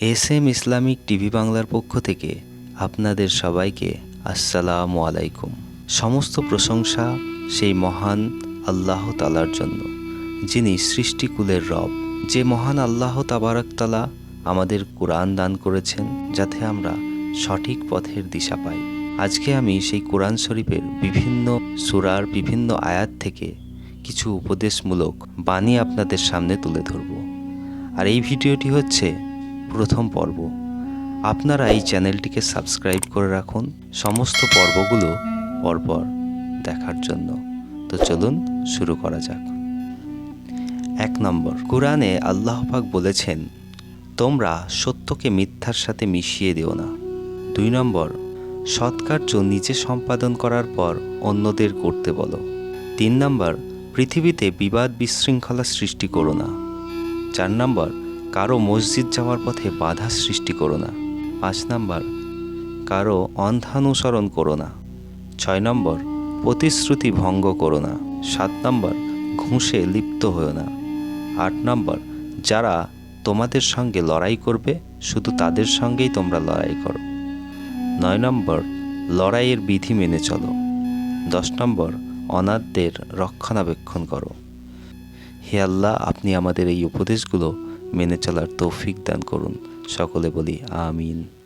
S M Islamic TV বাংলার পক্ষ থেকে আপনাদের সবাইকে আসসালামু আলাইকুম। সমস্ত প্রশংসা সেই মহান আল্লাহ তালার জন্য, যিনি সৃষ্টিকুলের রব। যে মহান আল্লাহ তাবারাকতালা আমাদের কোরআন দান করেছেন, যাতে আমরা সঠিক পথের দিশা পাই। আজকে আমি সেই কোরআন শরীফের বিভিন্ন সুরার বিভিন্ন আয়াত থেকে কিছু উপদেশমূলক বাণী আপনাদের সামনে তুলে ধরব। আর এই ভিডিওটি হচ্ছে প্রথম পর্ব। আপনারা এই চ্যানেলটিকে সাবস্ক্রাইব করে রাখুন। সমস্ত পর্বগুলো পরপর দেখার জন্য। তো চলুন শুরু করা যাক। এক নম্বর, কোরআনে আল্লাহ পাক বলেছেন, তোমরা সত্যকে মিথ্যার সাথে মিশিয়ে দিও না। দুই নম্বর সৎ কার্য নিজে সম্পাদন করার পর অন্যদের করতে বলো। তিন নম্বর, পৃথিবীতে বিবাদ বিশৃঙ্খলা সৃষ্টি করো না। চার নম্বর কারও মসজিদ যাওয়ার পথে বাধা সৃষ্টি করো না। পাঁচ নম্বর, কারও অন্ধানুসরণ করো না। ছয় নম্বর, প্রতিশ্রুতি ভঙ্গ করো না। সাত নম্বর, ঘুষে লিপ্ত হও না। আট নম্বর, যারা তোমাদের সঙ্গে লড়াই করবে, শুধু তাদের সঙ্গেই তোমরা লড়াই করো। নয় নম্বর, লড়াইয়ের বিধি মেনে চলো। দশ নম্বর, অনাথদের রক্ষণাবেক্ষণ করো। হে আল্লাহ, আপনি আমাদের এই উপদেশগুলো মেনে চলার তৌফিক দান করুন। সকলে বলি আমিন।